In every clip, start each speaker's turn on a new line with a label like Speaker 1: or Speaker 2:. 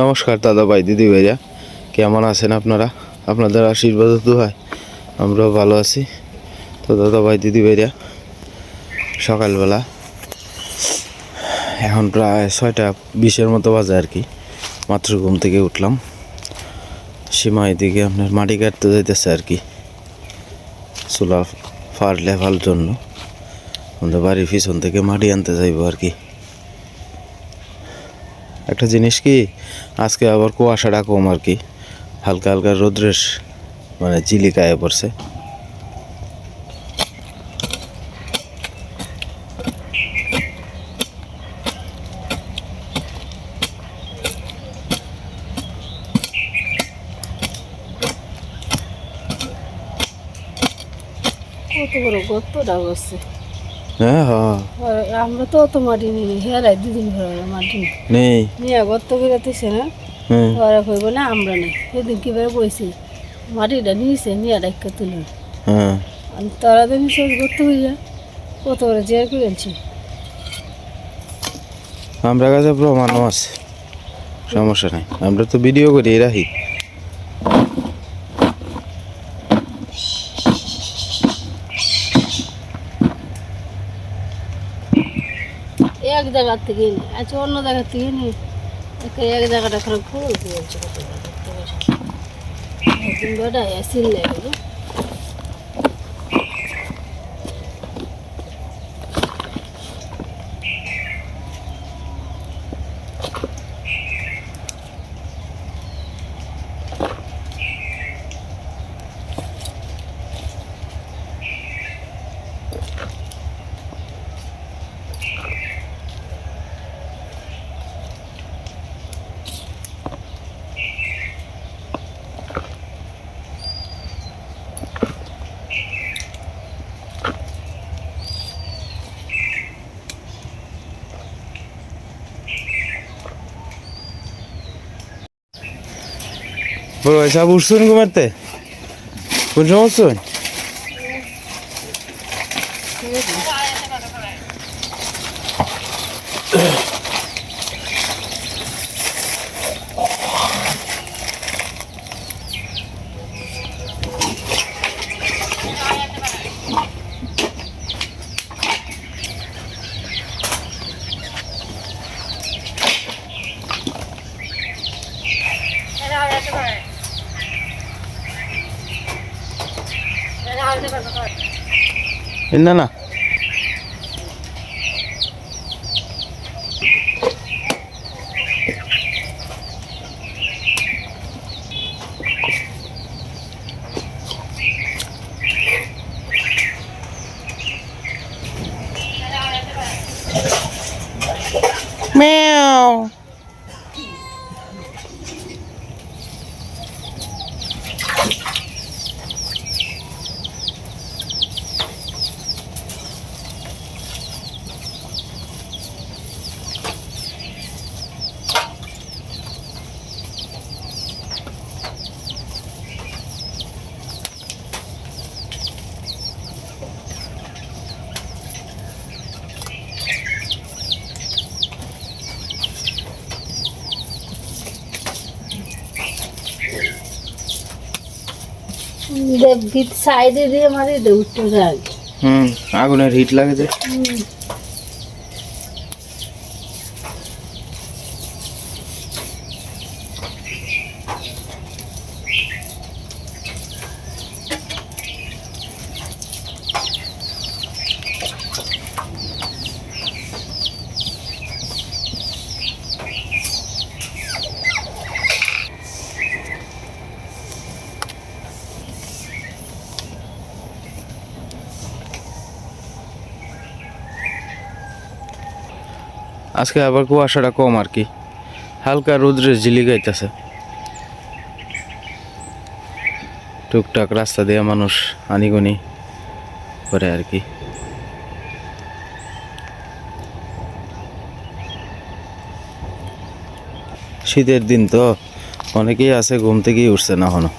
Speaker 1: নমস্কার দাদা ভাই, দিদি ভাইরা। কেমন আছেন আপনারা? আপনাদের আশীর্বাদ তো হয়, আমরাও ভালো আছি। তো দাদা ভাই, দিদি ভাইরা, সকালবেলা এখন প্রায় ছয়টা বিশের মতো বাজে আর কি। মাত্র ঘুম থেকে উঠলাম। সীমা এদিকে আপনার মাটি কাটতে যাইতেছে আর কি, চুলা ফার লেভার জন্য। আমাদের বাড়ির পিছন থেকে মাটি আনতে যাইবো আর কি। একটা জিনিস কি, আজকে আবার কুয়াশাটা কম আর কি। হালকা হালকা রোদ্রের মানে চিলিকায় পড়ছে।
Speaker 2: কত বড় গর্তটা আর আমরা তো অত মাটি নিই হেরাই দুদিন ঘরে মাটি নেই। নিয়ে গর্ত বেরোতেছে না
Speaker 1: হ্যাঁ।
Speaker 2: ওরা কইব না আমরা নেই সেদিন কীভাবে বইছি মাটিটা নিয়েছে নিয়ে ডাক্কা তুলে।
Speaker 1: হ্যাঁ।
Speaker 2: তারা তো গর্ত হইয়া কত বড় জের করে আনছে।
Speaker 1: আমরা কাছে প্রমাণও আছে। সমস্যা নাই। আমরা তো ভিডিও করি রাখি।
Speaker 2: এক জায়গার থেকে নি আচ্ছা অন্য জায়গার থেকে নি এক জায়গাটা খারাপ খুব করে। একদিন বেটা এসিল লাগে
Speaker 1: বড় ভাই সাহেব উঠছেন ঘুমাতে? কোন সময় উঠছেন? না না।
Speaker 2: ভিত সাইডে দিয়ে মারি দে উঠতে যায়
Speaker 1: হুম আগুনের হিট লাগে যে। আজকে আবার কুয়াশাটা কম আর কি। হালকা রোদ্রের ঝিলি গাইতেছে। টুকটাক রাস্তা দিয়ে মানুষ আনিগুনি করে আর কি। শীতের দিন তো অনেকেই আছে ঘুম থেকেই উঠছে না এখনও।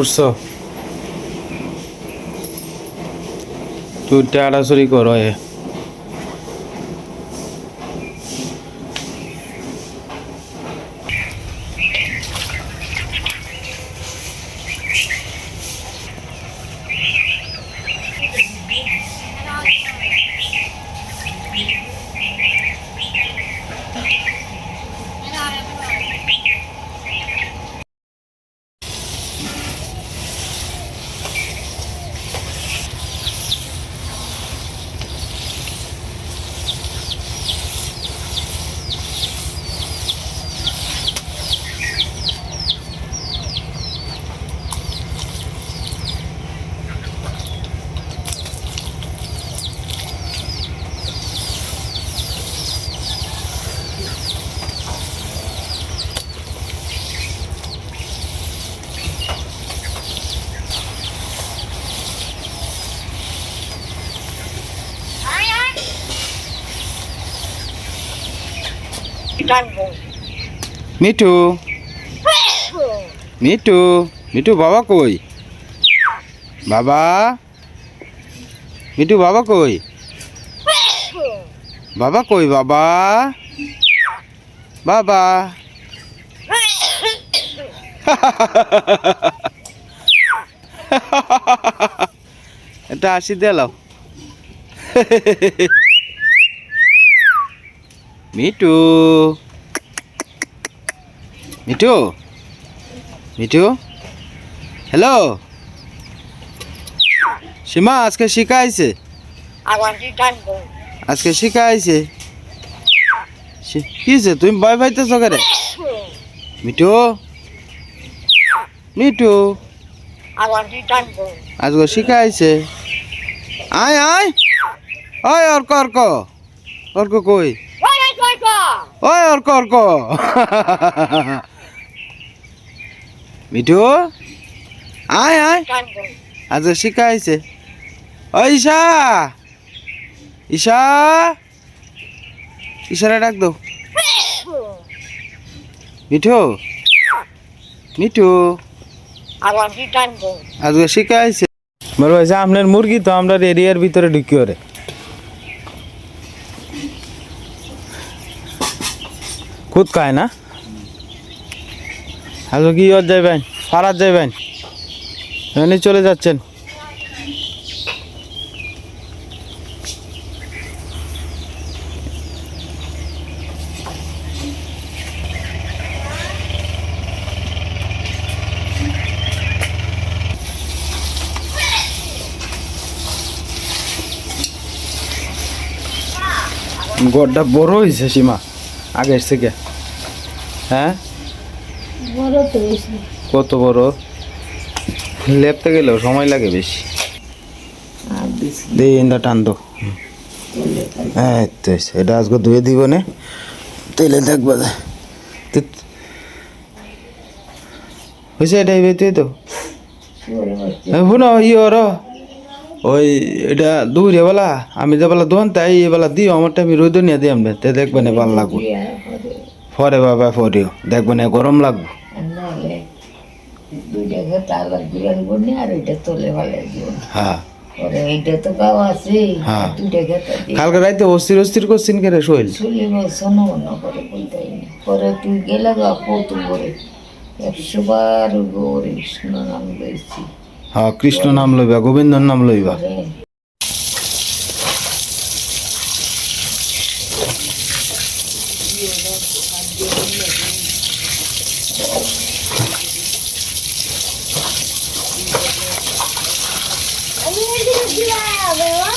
Speaker 1: উঠছো? তুই টাড়াছড়ি করো এ। মিঠু। মিঠু মিঠু বাবা কই? বাবা? মিঠু বাবা কই? বাবা কই বাবা? বাবা? এটা আসি দিলাও মিঠু। মিঠু? মিঠু? হ্যালো? সীমা আজকে শিখাইছে আজকে শিখাইছে শি- কি হয়েছে তুমি ভয় পাইতেছ করে মিঠু? মিঠু? আজকে শিখাইছে আয় আয়। ওই অর্ক অর্ক। অর্ক কই? ওই অর্ক অর্ক। মিঠু? আয় আয়। আজকে শিখাইছে ওই ঈশা! ঈশা! ঈশারা ডাক দাও। মিঠু? মিঠু? আজকে শিখাইছে বড় ভাইসা আপনার মুরগি তো আমরা এরিয়ার ভিতরে ঢুকি ওরে। খুদ খায় না? আজকে কি ওর যাইবেন, ফারাত যাইবেন। এমনি চলে যাচ্ছেন। গড়টা বড় হয়েছে সীমা, আগের থেকে। হ্যাঁ? কত বড়? লেপতে গেলেও সময় লাগে বেশি। দে, ইন্দা টান দো। হ্যাঁ তো, এটা আজকে ধুয়ে দিব নে। তেলে দেখবা হয়েছে এটা এবার তুই তো? শুনো, ই ওর। ওই, এটা দুপুরে বেলা, আমি যে বেলা দোকান তাই এই বেলা দিও আমারটা আমি রোদ নিয়ে দিই আমি তে দেখবে না ভালো লাগবো। পরে বাবা, পরেও। দেখবে না গরম লাগবো।
Speaker 3: দুইটা ঘর আলাদা করে আনব না আর এটা তোলে ভালো
Speaker 1: হ্যাঁ।
Speaker 3: তো গাও আছে
Speaker 1: হ্যাঁ।
Speaker 3: দুইটা ঘর
Speaker 1: কালকে রাইতে অস্থির অস্থির করছেন কেন শৈল
Speaker 3: চুলি শোনো মনে করে বলতে না। পরে তুই গেলে গা করে একশো বার গৌরী কৃষ্ণ নাম লইছি।
Speaker 1: হ্যাঁ কৃষ্ণ নাম লইবা গোবিন্দর নাম লইবা।
Speaker 3: পরে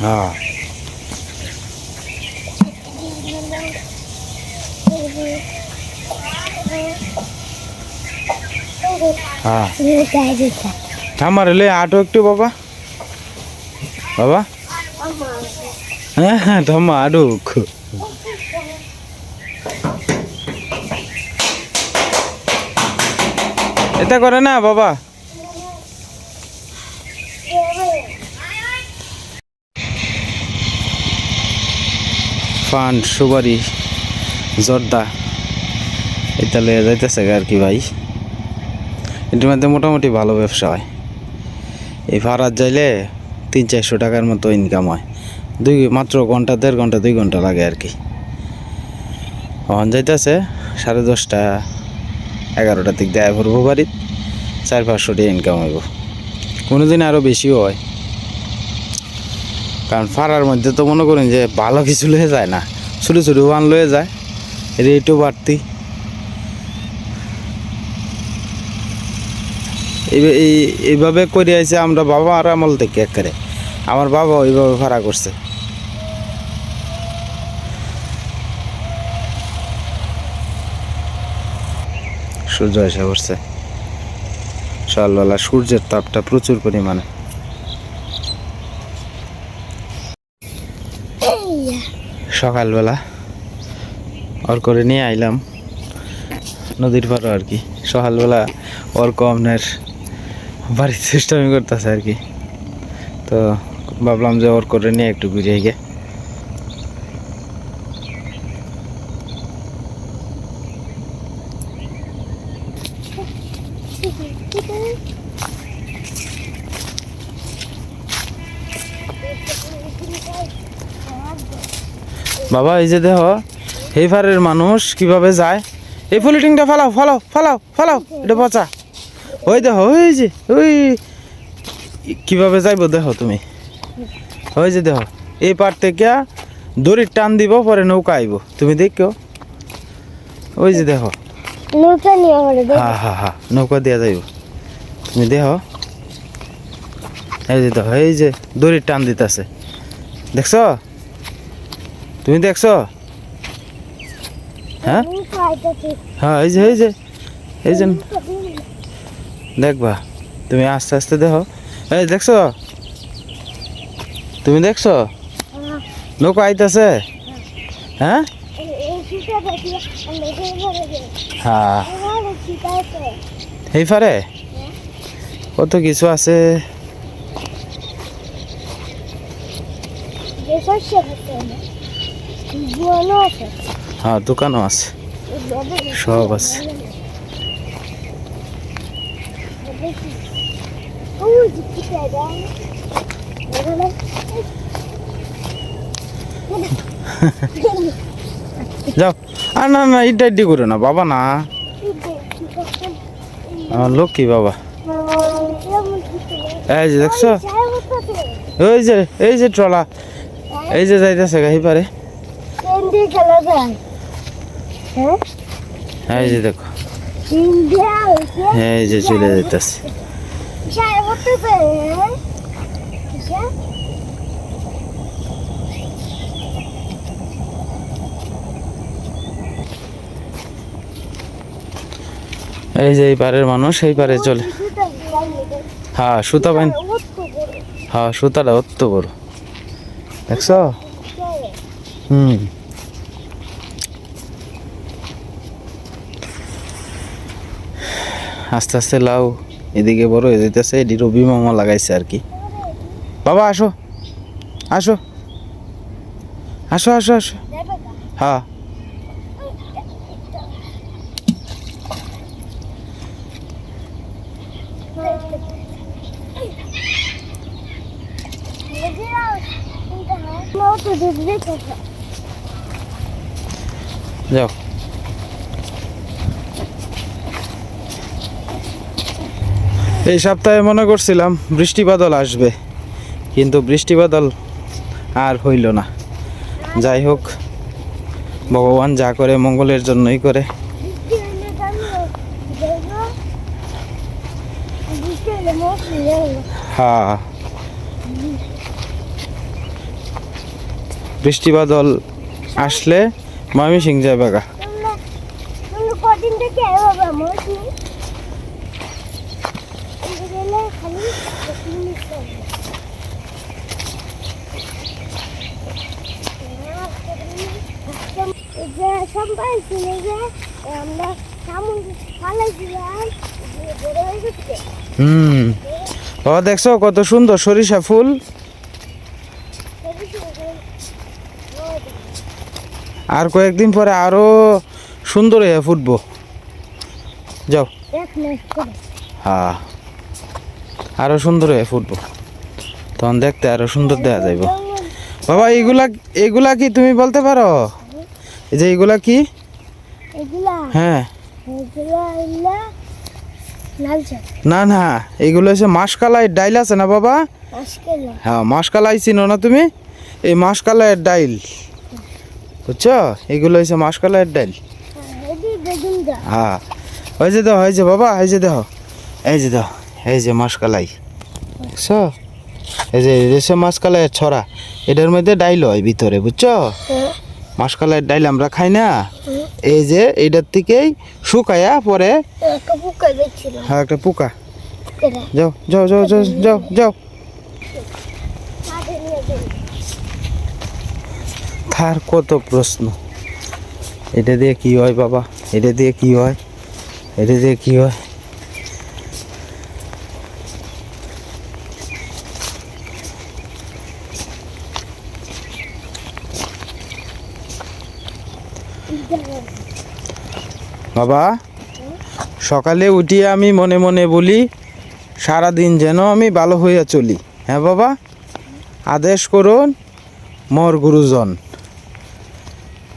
Speaker 1: হ্যাঁ হ্যাঁ আমার এলে আটো একটু বাবা? হ্যাঁ হ্যাঁ আডুক এটা করে না বাবা। পান সুপারি, জর্দা। এটা লয়ে যাইতেছে আর কি ভাই। এটার মধ্যে মোটামুটি ভালো ব্যবসা হয়। এই ভাড়ার যাইলে তিন চারশো টাকার মতো ইনকাম হয়। দুই, মাত্র ঘণ্টা, দেড় ঘণ্টা, দুই ঘণ্টা লাগে আর কি। অন যাইতেছে সাড়ে দশটা, এগারোটার দিক দেয় ভরবো বাড়ির চার, পাঁচশো ইনকাম হইব। কোনো দিন আরও বেশিও হয়। কারণ ফাড়ার মধ্যে তো মনে করেন যে ভালো কিছু লয়ে যায় না। ছোটো ছোটো ওয়ান লয়ে যায়। রেটও বাড়তি এই- এই- এইভাবে করে আইছে আমরা বাবা আর আমল থেকে একেবারে। আমার বাবা ওইভাবে ভাড়া করছে। সূর্য এসে পড়ছে। সকালবেলা সূর্যের তাপটা প্রচুর পরিমাণে। সকালবেলা ওর করে নিয়ে আইলাম। নদীর পাড়ে আর কি। সকালবেলা ওর আপনার বাড়ির সিস্টেমই করতেছে আর কি। তো ভাবলাম যে ওর করে নিয়ে একটু ঘুরে গে বাবা, এই যে দেহ এই পারের মানুষ কীভাবে যায়? এই পলিটিংটা ফালাও ফালাও ফালাও ফালাও, এটা পচা। ওই দেখো ওই যে ওই। কীভাবে যাইব দেখো তুমি? ওই যে দেখো এই পার থেকে দড়ির টান দিব পরে নৌকা আইব। তুমি দেখো। ওই যে দেখো।
Speaker 2: নৌকা নিয়ে আমার
Speaker 1: হা হা হা নৌকা দিয়া যাইব। তুমি দেখো। এই যে দেখো এই যে দড়ির টান দিতেছে। দেখছ? তুমি দেখছ? হ্যাঁ? হ্যাঁ এই যে এই যে এই যে। দেখবা, তুমি আস্তে আস্তে দেখো। এই, দেখছ? তুমি দেখছ? নৌকা আইতাছে? হ্যাঁ? হ্যাঁ। এই পারে কত কিছু আছে? হ্যাঁ দোকানও আছে। সব আছে। যাও। আর না না ইডা ইডি করো না বাবা না। আমার লক্ষ্মী বাবা। এই যে দেখছ? ওই যে এই যে ট্রলা। এই যে যাইতেছে গাহি পারে।
Speaker 2: হ্যাঁ?
Speaker 1: এই যে দেখো।
Speaker 2: ইন্ডিয়া
Speaker 1: এই যে চলে যাইতেছে। এই যে এই পারের মানুষ এই পারে চলে। হ্যাঁ সুতা বাইন হ্যাঁ সুতাটা অত বড়। দেখছ? হুম। আস্তে আস্তে লাউ এদিকে বড় হয়ে যেতেছে এটি রবি মামা লাগাইছে আর কি। বাবা, আসো। আসো। আসো আসো আসো। হ্যাঁ। যাও। এই সপ্তাহে মনে করছিলাম বৃষ্টি বাদল আসবে, কিন্তু বৃষ্টি বাদল আর হইল না। যাই হোক, ভগবান যা করে মঙ্গলের জন্যই করে। হ্যাঁ। বৃষ্টি বাদল আসলে মামি সিং যায় বাগা
Speaker 2: কদিন থেকে হবে আমার খালি যে সম্পাইছি যে আমরা সামুন ফালাইছিলাম বড় হয়ে গেছে।
Speaker 1: হুম। দেখছ কত সুন্দর সরিষা ফুল? আর কয়েকদিন পরে আরও সুন্দর হয়ে ফুটবো। যাও। হ্যাঁ। আরও সুন্দর হয়ে ফুটবো। তখন দেখতে আরও সুন্দর দেখা যাইব। বাবা এইগুলা এগুলা কি তুমি বলতে পারো? এই যে এগুলা কি?
Speaker 2: এগুলা?
Speaker 1: হ্যাঁ। না না এগুলো হচ্ছে মাসকালাই ডাইল আছে না বাবা? হ্যাঁ মাসকালাই চিনো না তুমি? এই মাসকালাইয়ের ডাইল। বুঝছ? এগুলো হচ্ছে মাসকালাইয়ের ডাইল। হ্যাঁ ওই যে দেখো এই যে বাবা এই যে দেখো এই যে দেখো এই যে মাসকালাই। বুঝছ? এই যে মাসকালাইয়ের ছড়া। এটার মধ্যে ডাইল হয় ভিতরে বুঝছ? মাসকালাইয়ের ডাইল আমরা খাই না? এই যে এইটার থেকেই শুকায়া পরে হ্যাঁ একটা পোকা। যাও যাও যাও যাও যাও যাও। তার কত প্রশ্ন? এটা দিয়ে কি হয় বাবা? এটা দিয়ে কি হয়? এটা দিয়ে কি হয়? বাবা সকালে উঠিয়ে আমি মনে মনে বলি সারা দিন যেন আমি ভালো হইয়া চলি। হ্যাঁ বাবা? আদেশ করুন মোর গুরুজন।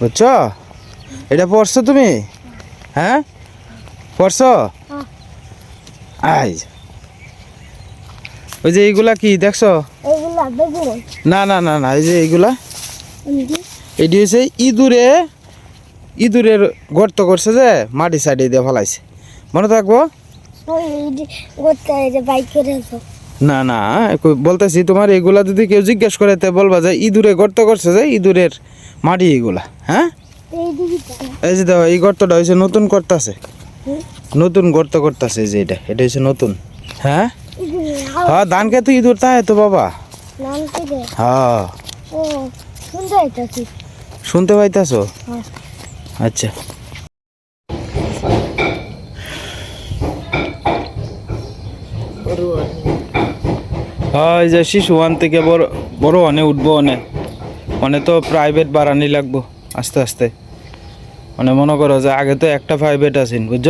Speaker 1: বুঝছ? এটা পড়ছো তুমি? হ্যাঁ? পড়ছো? আই ওই যে এইগুলা কি দেখছ? না না না না এই যে এইগুলা এটি হচ্ছে ইঁদুরে ইঁদুরের গর্ত করছে যে মাটি সাইডে দিয়ে ফেলাইছে। মনে থাকব? না না বলতেছি তোমার এগুলা যদি কেউ জিজ্ঞেস করে তে বলবা যে ইঁদুরে গর্ত করছে যে ইঁদুরের মাটি এগুলা হ্যাঁ?
Speaker 2: এই
Speaker 1: যে দেখো এই গর্তটা হয়েছে নতুন করতেছে। নতুন গর্ত করতেছে যে এটা এটা হচ্ছে নতুন হ্যাঁ? হ্যাঁ ধান খেতে ইঁদুর তাই তো বাবা। হ্যাঁ।
Speaker 2: শুনতে পাইতাছি।
Speaker 1: পাইতাছো?
Speaker 2: হ্যাঁ।
Speaker 1: আচ্ছা।
Speaker 3: গরু
Speaker 1: হ্যাঁ যে শিশু ওয়ান থেকে বড় বড় অনে, উঠবো অনে। অনে তো প্রাইভেট বাড়ানি লাগবো, আস্তে আস্তে। মানে মনে করো যে আগে তো একটা প্রাইভেট আছেন, বুঝছ?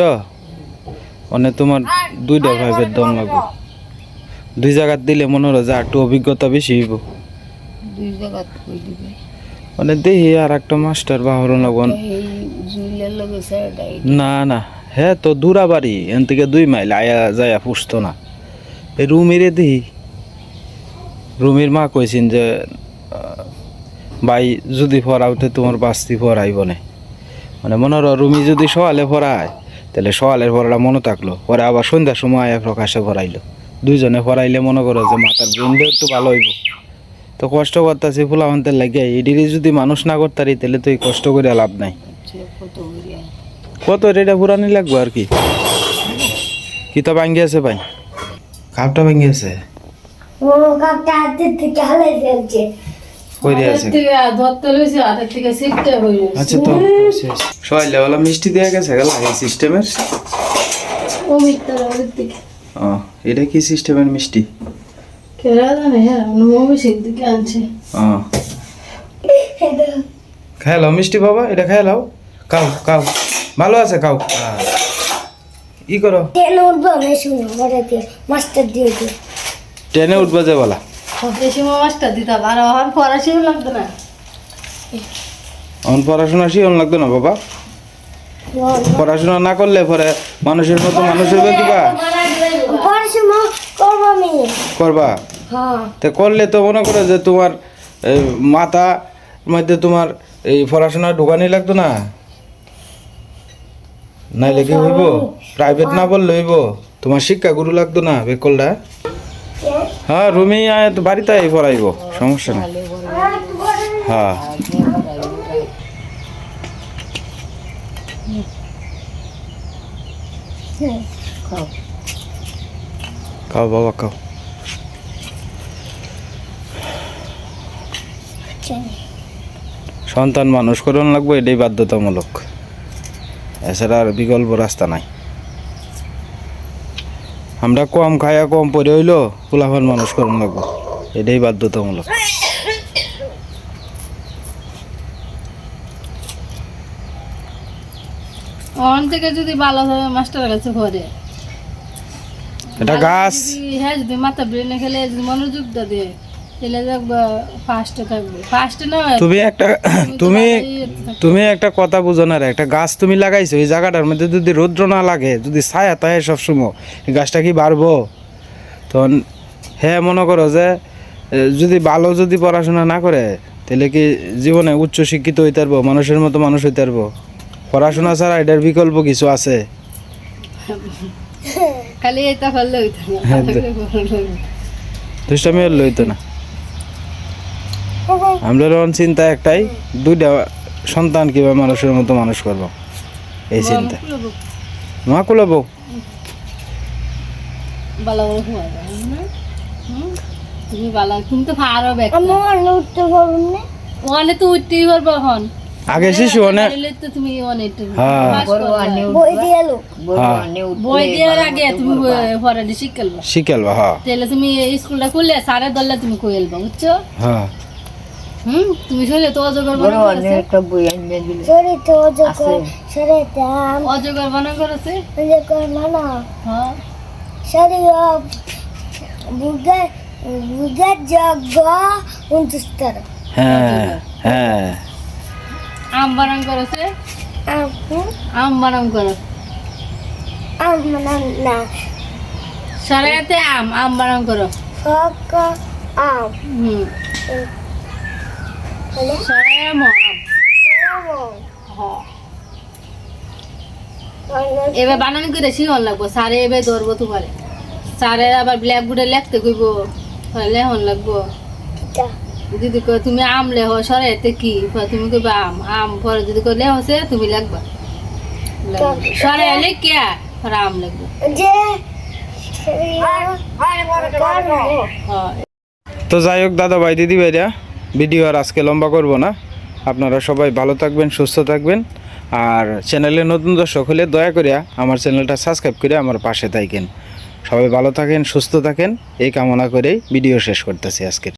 Speaker 1: অনে তোমার দুইটা প্রাইভেট দম লাগবো। দুই জায়গাত দিলে মনে হলো যে একটু অভিজ্ঞতা বেশি হইব।
Speaker 3: দুই জায়গা
Speaker 1: মানে দেখি আর একটা মাস্টার বাহরণ লাগবো
Speaker 3: এই জুইলের লগে স্যারটাই
Speaker 1: না না হ্যাঁ তো দূরা বাড়ি, এন থেকে দুই মাইল, আয়া যায়া পুষতো না। এই রুমিরে দিই রুমির মা কইছেন যে ভাই যদি তোমার বাস্তি পড়াইব না। মানে মনে হলো রুমি যদি সকালে পড়ায় তাহলে সকালের পড়াটা মনে থাকল। পরে আবার সন্ধ্যার সময় এক প্রকাশে পড়াইলো দুইজনে পড়াইলে মনে করো যে মাথার ব্রেনটা একটু ভালো হইব। তো কষ্ট করতেছি ফুলাವಂতের লাগে এডিরে যদি মানুষ না করতারি তাহলে তো এই কষ্ট করে লাভ নাই।
Speaker 3: কত
Speaker 1: রেটা পুরানি লাগবে আর কি? কি তো ভাঙ্গি আছে ভাই? কাপটা ভাঙ্গি আছে।
Speaker 2: ও কাপটা হাতের থেকে হালাই ফেলছে।
Speaker 1: আচ্ছা তো সবাই ওলা মিষ্টি দেয়া গেছে গেল এই সিস্টেমের?
Speaker 2: ও
Speaker 1: এটা কি সিস্টেমের মিষ্টি? খাই লাও মিষ্টি বাবা এটা খাই লাও। কাও কাও ভালো আছে হ্যাঁ। ই করো।
Speaker 2: ট্রেন উঠবো মাস্টার দিয়ে
Speaker 1: যে বলা।
Speaker 2: মাস্টার লাগতো না?
Speaker 1: এখন পড়াশোনা শিখন লাগতো না বাবা? পড়াশোনা না করলে পরে মানুষের মতো মানুষ হইবে কিবা
Speaker 2: করব
Speaker 1: করবা?
Speaker 2: হ্যাঁ
Speaker 1: তা করলে তো মনে করো যে তোমার এই, মাথা মধ্যে তোমার এই পড়াশোনা ঢোকানি লাগতো না? নাইলে কি হইব? প্রাইভেট না বললে হইব? তোমার শিক্ষা গুরু লাগতো না বেকলটা হ্যাঁ রুমি বাড়িতে আই পড়াইব সমস্যা নেই। হ্যাঁ।
Speaker 3: খাও
Speaker 1: বাবা খাও। সন্তান মানুষ করুন লাগবে এটাই বাধ্যতামূলক। এছাড়া আর বিকল্প রাস্তা নাই। আমরা কম খায়া কম পরে হইল ফুলাফান মানুষ করুন লাগবো। এটাই বাধ্যতামূলক।
Speaker 2: ওখান থেকে যদি ভালোভাবে মাস্টারের কাছে পড়ে।
Speaker 1: এটা গাছ।
Speaker 2: হ্যাঁ যদি মাথা ব্রেনে খেলে যদি মনোযোগটা দেয়। তাহলে দেখবা ফার্স্টে থাকবে। ফার্স্টে না
Speaker 1: তুমি একটা তুমি তুমি একটা কথা বুঝো না একটা গাছ তুমি লাগাইছো এই জায়গাটার মধ্যে যদি রৌদ্র না লাগে যদি ছায়া তাহে সবসময় গাছটা কি বাড়বো? তখন হ্যাঁ মনে করো যে যদি ভালো যদি পড়াশোনা না করে তাহলে কি জীবনে উচ্চ শিক্ষিত হইতে পারব মানুষের মতো মানুষ হইতে পারব? পড়াশোনা ছাড়া এটার বিকল্প কিছু আছে?
Speaker 2: খালি এটা হইতো না
Speaker 1: হ্যাঁ, দুষ্টামি না। আমরা এখন চিন্তা একটাই দুইটা সন্তান কীভাবে মানুষের মতো মানুষ করব? এই চিন্তা। মা কুলাবো আগে শিশু অনেক
Speaker 2: পারিলে তো তুমি অনেক
Speaker 1: হ্যাঁ।
Speaker 2: তুমি শিখালবা
Speaker 1: শিখালবা হ্যাঁ।
Speaker 2: তাহলে তুমি স্কুলটা খুললে সারে দললে তুমি কইলবা বুঝছ?
Speaker 1: হ্যাঁ।
Speaker 2: হুম তুমি শরীরে তো অজগর
Speaker 3: বড় একটা বই দিলে।
Speaker 4: শরীর তো যখন শরীর দাম।
Speaker 2: অজগর বানা করেছে?
Speaker 4: যখন মানা
Speaker 2: হ্যাঁ।
Speaker 4: শরীর বুগা বুগা জগ উনত্রিশ
Speaker 1: হ্যাঁ হ্যাঁ।
Speaker 2: আম বানান করেছে?
Speaker 4: আম
Speaker 2: আম বানান করে।
Speaker 4: আম না না।
Speaker 2: সারাতে আম আম বানান করো।
Speaker 4: ফক আম।
Speaker 2: হুম
Speaker 4: হলে
Speaker 2: সারায় আম আম হ্যাঁ এবার বানান করে শিখন লাগবো স্যারে এবার ধরবো তোমারে স্যারে আবার ব্ল্যাক বোর্ডে লিখতে কইব লেহন লাগবো যদি তুমি আম লেহ সরাইতে কি তুমি কইবা আম আম পরে যদি কয় লেহ সে তুমি লাগবা সরাই লেখে পরে আম লাগবে হ্যাঁ
Speaker 1: তো যাই হোক দাদা ভাই দিদি ভাইরা ভিডিও আর আজকে লম্বা করব না। আপনারা সবাই ভালো থাকবেন, সুস্থ থাকবেন। আর চ্যানেলে নতুন দর্শক হলে দয়া করিয়া আমার চ্যানেলটা সাবস্ক্রাইব করে আমার পাশে থাকেন। সবাই ভালো থাকেন, সুস্থ থাকেন। এই কামনা করেই ভিডিও শেষ করতেছি আজকে।